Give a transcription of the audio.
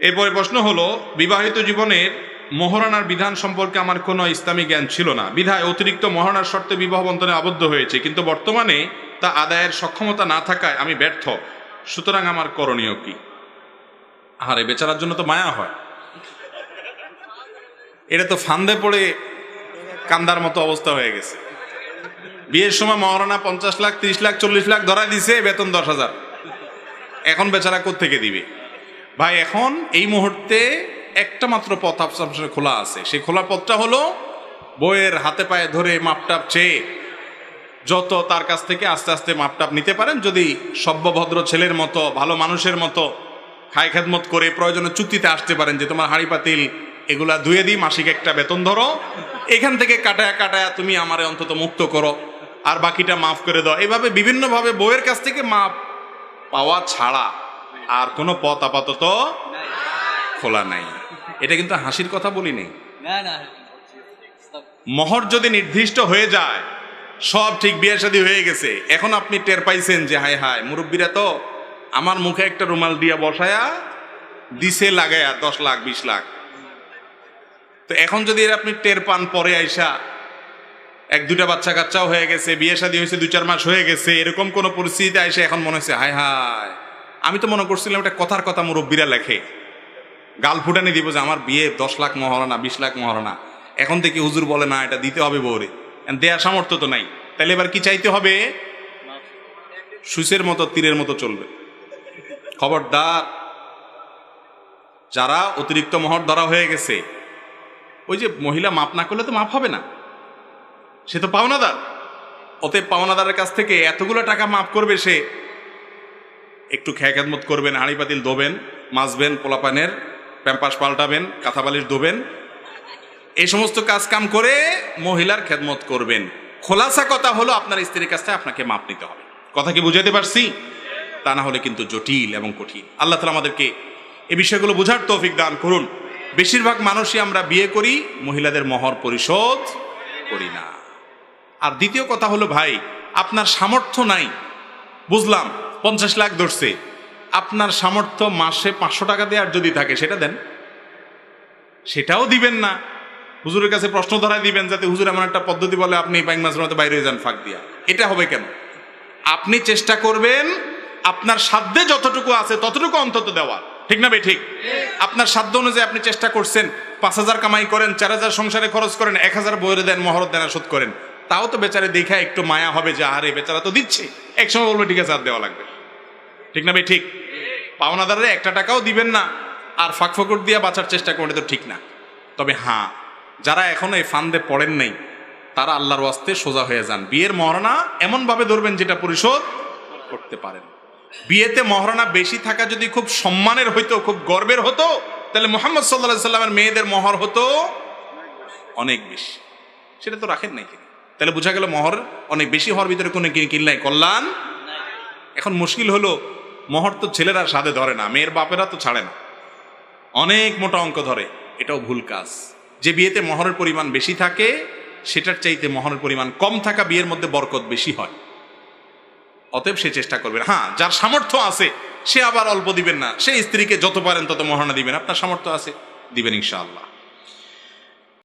এরপরে প্রশ্ন হলো, বিবাহিত জীবনের মহারানার বিধান সম্পর্কে আমার কোনো ইসলামী জ্ঞান ছিল না। বিধায় অতিরিক্ত মহারানার শর্তে বিবাহ বন্ধনে আবদ্ধ হয়েছে, কিন্তু বর্তমানে তা আদায়ের সক্ষমতা না থাকায় আমি ব্যর্থ। সুতরাং আমার করণীয় কি? আরে বেচারার জন্য তো মায়া হয়। এটা তো ফান্দে পড়ে কান্দার মতো অবস্থা হয়ে গেছে। বিয়ের সময় মহারানা পঞ্চাশ লাখ, ত্রিশ লাখ, চল্লিশ লাখ ধরা দিছে, বেতন দশ হাজার। এখন বেচারা থেকে দিবে? ভাই, এখন এই মুহূর্তে একটা মাত্র পথ আপনার খোলা আছে। সেই খোলা পথটা হলো বইয়ের হাতে পায়ে ধরে মাপটাপ চেয়ে যত তার কাছ থেকে আস্তে আস্তে মাপটাপ নিতে পারেন, যদি সভ্যভদ্র ছেলের মতো, ভালো মানুষের মতো খাই খেদমত করে প্রয়োজনে চুক্তিতে আসতে পারেন যে তোমার হাঁড়ি পাতিল এগুলা ধুয়ে দিই, মাসিক একটা বেতন ধরো। এখান থেকে কাটায়া কাটায়া তুমি আমারে অন্তত মুক্ত করো আর বাকিটা মাফ করে দাও। এইভাবে বিভিন্নভাবে বইয়ের কাছ থেকে মাপ পাওয়া ছাড়া আর কোনো পথ আপাতত খোলা নাই। এটা কিন্তু হাসির কথা বলি নেই না না মহর যদি নির্দিষ্ট হয়ে যায় সব ঠিক বিয়ে শাদী হয়ে গেছে। এখন আপনি টের পাইছেন যে হায় হায় মুরব্বীরা তো আমার মুখে একটা রুমাল দিয়া বসায়া দিছে লাগায়া দশ লাখ বিশ লাখ। তো এখন যদি এর আপনি টের পান পরে আইসা এক দুটা বাচ্চা কাচ্চাও হয়ে গেছে বিয়ে শাদী হয়েছে দু চার মাস হয়ে গেছে এরকম কোন পরিস্থিতিতে আইসা এখন মনে হচ্ছে হায় হায় আমি তো মনে করছিলাম এটা কথার কথা মুরব্বীরা লেখে। গাল ফুটানি দিব যে আমার বিয়ে দশ লাখ মহারণা, বিশ লাখ মহারণা। এখন থেকে হুজুর বলে, না, এটা দিতে হবে And দেয়ার সামর্থ্য তো নাই। তাহলে এবার কি চাইতে হবে? সুসের মতো, তীরের মতো চলবে। খবরদার, যারা অতিরিক্ত মহর ধরা হয়ে গেছে, ওই যে মহিলা মাপ না করলে তো মাপ হবে না। সে তো পাওনাদার। অতএব পাওনাদারের কাছ থেকে এতগুলো টাকা মাপ করবে সে একটু খেয়াখাতমত করবেন হাঁড়ি পাতিল ধোবেন মাজবেন, পোলাপানের, প্যাম্পাস পাল্টাবেন, কাঁথা বালিশ ধোবেন এই সমস্ত কাজ কাম করে মহিলার খেদমত করবেন। খোলাসা কথা হলো আপনার স্ত্রীর কাছ আপনাকে মাপ নিতে হবে। কথা কি বুঝাতে পারছি? তা না হলে কিন্তু জটিল এবং কঠিন। আল্লাহ তালা আমাদেরকে এই বিষয়গুলো বোঝার তৌফিক দান করুন। বেশিরভাগ মানুষই আমরা বিয়ে করি, মহিলাদের মহর পরিশোধ করি না। আর দ্বিতীয় কথা হলো ভাই, আপনার সামর্থ্য নাই। বুঝলাম। পঞ্চাশ লাখ ধরছে। আপনার সামর্থ্য মাসে পাঁচশো টাকা দেওয়ার যদি থাকে, সেটা দেন। সেটাও দিবেন না। হুজুরের কাছে প্রশ্ন ধরায় দিবেন যাতে হুজুর এমন একটা পদ্ধতি বলে আপনি ব্যাংক মাসের মতো বাইরে যান ফাঁক দিয়া। এটা হবে কেন? আপনি চেষ্টা করবেন আপনার সাধ্যে যতটুকু আছে ততটুকু অন্তত দেওয়া ঠিক না বে ঠিক। আপনার সাধ্য অনুযায়ী আপনি চেষ্টা করছেন, পাঁচ হাজার কামাই করেন, চার হাজার সংসারে খরচ করেন, এক হাজার বইরে দেন, মহরত দেনা শোধ করেন। তাও তো বেচারে দেখা একটু মায়া হবে যে, আরে, বেচারা তো দিচ্ছে। এক সময় বলবে, ঠিক আছে, আর দেওয়া লাগবে। ঠিক না ভাই? ঠিক। পাওনাদারে একটা টাকাও দিবেন না, আর ফাঁক ফকর দিয়ে বাঁচার চেষ্টা করলে তো ঠিক না। তবে হ্যাঁ যারা এখনও এই ফান্দে পড়েন নাই, তারা আল্লাহর ওয়াস্তে সোজা হয়ে যান। বিয়ের মহারণা এমনভাবে ধরবেন যেটা পরিশোধ করতে পারেন। বিয়েতে মহারণা বেশি থাকা যদি খুব সম্মানের হইতো, খুব গর্বের হতো, তাহলে মোহাম্মদ সাল্লাহ সাল্লামের মেয়েদের মহর হতো অনেক বেশি। সেটা তো রাখেন নাই তিনি। তাহলে বোঝা গেল মহর অনেক বেশি হওয়ার ভিতরে কোনো কিনলাই কল্যাণ? এখন মুশকিল হলো, মহর তো ছেলেরা সাথে ধরে না, মেয়ের বাপেরা তো ছাড়ে না। অনেক মোটা অঙ্ক ধরে, এটাও ভুল কাজ। যে বিয়েতে মহরের পরিমাণ বেশি থাকে, সেটার চাইতে মহরের পরিমাণ কম থাকা বিয়ের মধ্যে বরকত বেশি হয়। অতএব সে চেষ্টা করবেন। হ্যাঁ যার সামর্থ্য আছে, সে আবার অল্প দিবেন না। সে স্ত্রীকে যত পারেন তত মহারণা দিবেন। আপনার সামর্থ্য আছে, দিবেন ইনশাআল্লাহ।